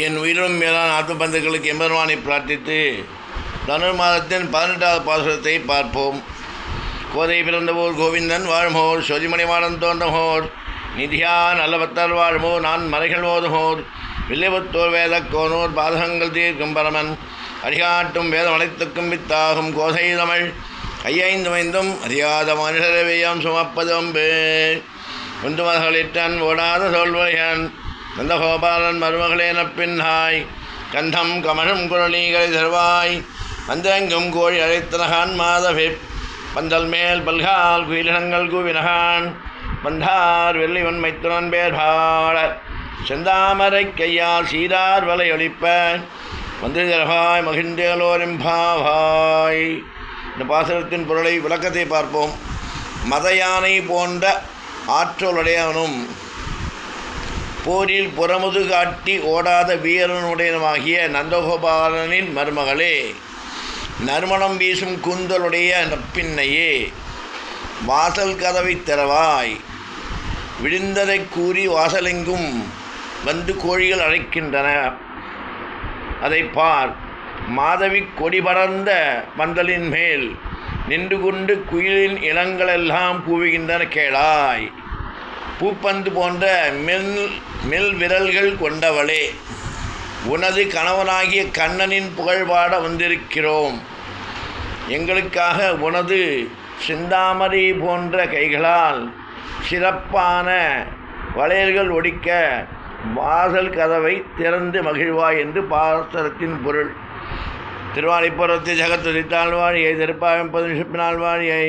என் உயிரும் மேலான ஆத்துப்பந்துக்களுக்கு எம்பெருமானை பிரார்த்தித்து தனுர் மாதத்தின் பதினெட்டாவது பாசுரத்தை பார்ப்போம். கோதை பிறந்தவோர் கோவிந்தன் வாழ்மோர் சொதிமணிமாடன் தோன்றமோர் நிதியா நல்லவத்தால் வாழ்மோர் நான் மறைகள் ஓதுமோர் வில்லிபுத்தோர் கோனோர் பாதகங்கள் தீர்க்கும் பரமன் அடிகாட்டும் வேதம் அனைத்துக்கும் வித்தாகும் கோதை தமிழ் கையைந்து மைந்தும் அறியாத மனிதரவையாம் சுமப்பதும்பு ஒன்று மகளிட்டன் ஓடாத சொல்வழியன் நந்தகோபாலன் மருமகளே நப்பின்னாய். கந்தம் கமழும் குரலீகளை தருவாய். வந்தெங்கும் கோழி அழைத்தனகான் மாதவி. பந்தல் மேல் பல்கால் குயிலினங்கள் கூவினகான். பண்டார் வெள்ளிவன் மைத்துனன் பேர் பாட செந்தாமரை கையால் சீரார் வலை ஒழிப்ப வந்து ஜரகாய் மகிழ்ந்தேலோரிம்பாவாய் இந்த பாசுரத்தின் பொருளை விளக்கத்தை பார்ப்போம். மத யானை போன்ற ஆற்றலுடையவனும் போரில் புறமுது காட்டி ஓடாத வீரனுடையனுமாகிய நந்தகோபாலனின் மருமகளே நறுமணம் வீசும் கூந்தலுடைய நப்பின்னையே வாசல் கதவை திறவாய். விழுந்ததைக் கூறி வாசலெங்கும் வந்து கோழிகள் அழைக்கின்றன. அதை பார் மாதவி கொடி படர்ந்த பந்தலின் மேல் நின்று கொண்டு குயிலின் இளங்களெல்லாம் கூவுகின்றன கேளாய். பூப்பந்து போன்ற மெல் மெல் விரல்கள் கொண்டவளே உனது கணவனாகிய கண்ணனின் புகழ்பாட வந்திருக்கிறோம். எங்களுக்காக உனது சிந்தாமரை போன்ற கைகளால் சிறப்பான வளையல்கள் ஒடிக்க வாசல் கதவை திறந்து மகிழ்வாய் என்று பாசரத்தின் பொருள். திருவாணிப்புறத்தை ஜகத்துதித்தாள் வாழியை திருப்பாவெம்பது நிஷப்பினால் வாழியை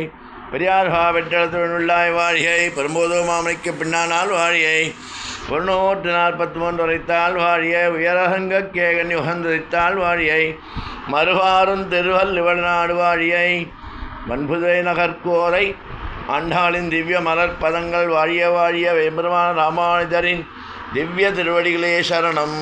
பெரியார்ஹா வெற்றெழுத்துள்ளாய் வாழியை பெரும்போது மாமணிக்கு பின்னானால் வாழியை. ஒரு நூற்று நாற்பத்தி மூன்று உரைத்தாள் வாழியை உயரகங்க கேகன் உகந்துரைத்தாள் வாழியை. மறுவாரும் திருவல் இவள்நாடு வாழியை. வன்புதை நகர்கோரை ஆண்டாளின் திவ்ய மலர்பதங்கள் வாழிய வாழிய வெம்பெருமான ராமானுஜரின் திவ்ய திருவடிகளே சரணம்.